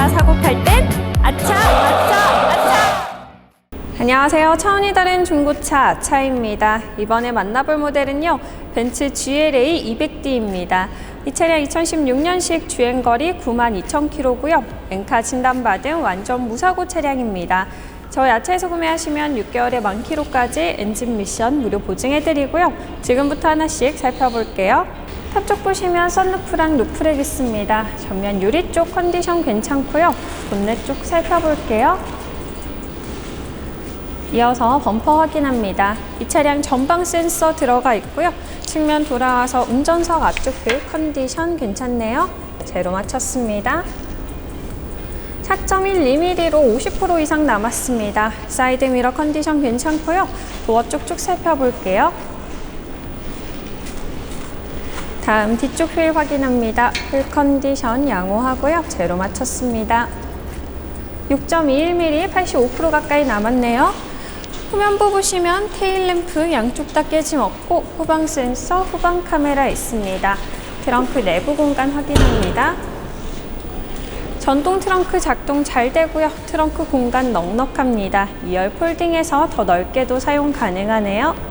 차 사고 팔 땐 아차 아차 아차. 안녕하세요. 차원이 다른 중고차 아차입니다. 이번에 만나볼 모델은요 벤츠 GLA 200D입니다. 이 차량 2016년식 주행거리 92,000km고요. 엔카 진단받은 완전 무사고 차량입니다. 저희 아차에서 구매하시면 6개월에 만 킬로까지 엔진 미션 무료 보증해드리고요. 지금부터 하나씩 살펴볼게요. 탑쪽 보시면 썬루프랑 루프렉 있습니다. 전면 유리 쪽 컨디션 괜찮고요. 본넷 쪽 살펴볼게요. 이어서 범퍼 확인합니다. 이 차량 전방 센서 들어가 있고요. 측면 돌아와서 운전석 앞쪽 휠 컨디션 괜찮네요. 제로 맞췄습니다. 4.1mm로 50% 이상 남았습니다. 사이드 미러 컨디션 괜찮고요. 도어 쪽쭉 살펴볼게요. 다음 뒤쪽 휠 확인합니다. 휠 컨디션 양호하고요. 제로 맞췄습니다. 6.21mm 85% 가까이 남았네요. 후면부 보시면 테일램프 양쪽 다 깨짐 없고 후방 센서, 후방 카메라 있습니다. 트렁크 내부 공간 확인합니다. 전동 트렁크 작동 잘 되고요. 트렁크 공간 넉넉합니다. 2열 폴딩해서 더 넓게도 사용 가능하네요.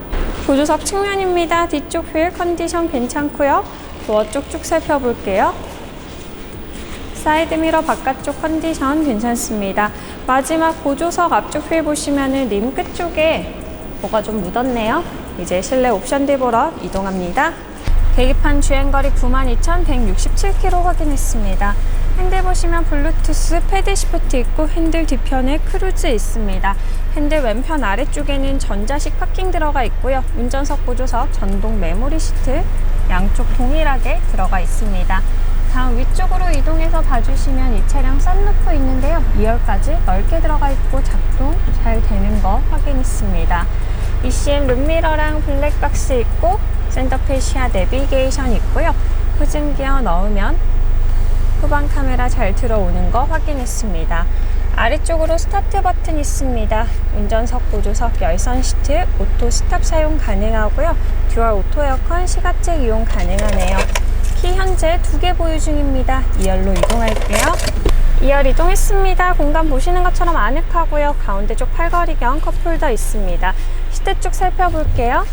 보조석 측면입니다. 뒤쪽 휠 컨디션 괜찮고요. 도어 쪽쭉 살펴볼게요. 사이드 미러 바깥쪽 컨디션 괜찮습니다. 마지막 보조석 앞쪽 휠 보시면은 림 끝 쪽에 뭐가 좀 묻었네요. 이제 실내 옵션들 보러 이동합니다. 계기판 주행거리 92,167km 확인했습니다. 핸들 보시면 블루투스 패드 시프트 있고 핸들 뒤편에 크루즈 있습니다. 핸들 왼편 아래쪽에는 전자식 파킹 들어가 있고요. 운전석 보조석 전동 메모리 시트 양쪽 동일하게 들어가 있습니다. 다음 위쪽으로 이동해서 봐주시면 이 차량 썬루프 있는데요. 2열까지 넓게 들어가 있고 작동 잘 되는 거 확인했습니다. ECM 룸미러랑 블랙박스 있고 센터페시아 내비게이션 있고요. 후진기어 넣으면 후방 카메라 잘 들어오는 거 확인했습니다. 아래쪽으로 스타트 버튼 있습니다. 운전석 보조석 열선 시트 오토 스탑 사용 가능하고요. 듀얼 오토 에어컨 시가책 이용 가능하네요. 키 현재 두 개 보유 중입니다. 2열로 이동할게요. 2열 이동했습니다. 공간 보시는 것처럼 아늑하고요. 가운데 쪽 팔걸이경 컵홀더 있습니다. 시트 쪽 살펴볼게요.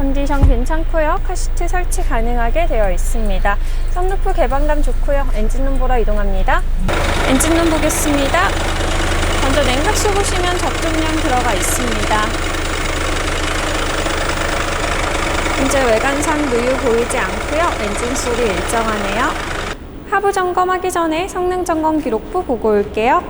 컨디션 괜찮고요. 카시트 설치 가능하게 되어 있습니다. 썬루프 개방감 좋고요. 엔진룸 보러 이동합니다. 엔진룸 보겠습니다. 먼저 냉각수 보시면 적중량 들어가 있습니다. 현재 외관상 누유 보이지 않고요. 엔진 소리 일정하네요. 하부 점검하기 전에 성능 점검 기록부 보고 올게요.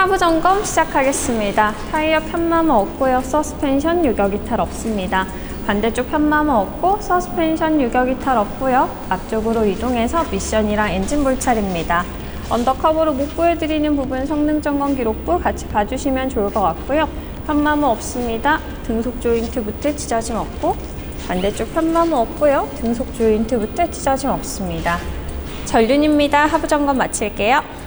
하부 점검 시작하겠습니다. 타이어 편마모 없고요. 서스펜션 유격 이탈 없습니다. 반대쪽 편마모 없고 서스펜션 유격 이탈 없고요. 앞쪽으로 이동해서 미션이랑 엔진 볼 차례입니다. 언더커버로 못 보여드리는 부분 성능 점검 기록부 같이 봐주시면 좋을 것 같고요. 편마모 없습니다. 등속 조인트 부트 찢어짐 없고 반대쪽 편마모 없고요. 등속 조인트 부트 찢어짐 없습니다. 전륜입니다. 하부 점검 마칠게요.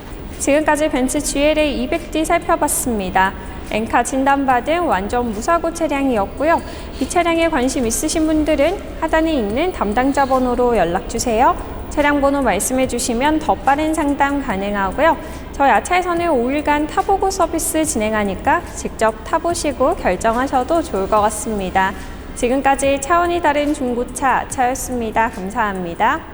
지금까지 벤츠 GLA 200D 살펴봤습니다. 엔카 진단받은 완전 무사고 차량이었고요. 이 차량에 관심 있으신 분들은 하단에 있는 담당자 번호로 연락주세요. 차량 번호 말씀해 주시면 더 빠른 상담 가능하고요. 저희 아차에서는 5일간 타보고 서비스 진행하니까 직접 타보시고 결정하셔도 좋을 것 같습니다. 지금까지 차원이 다른 중고차 아차였습니다. 감사합니다.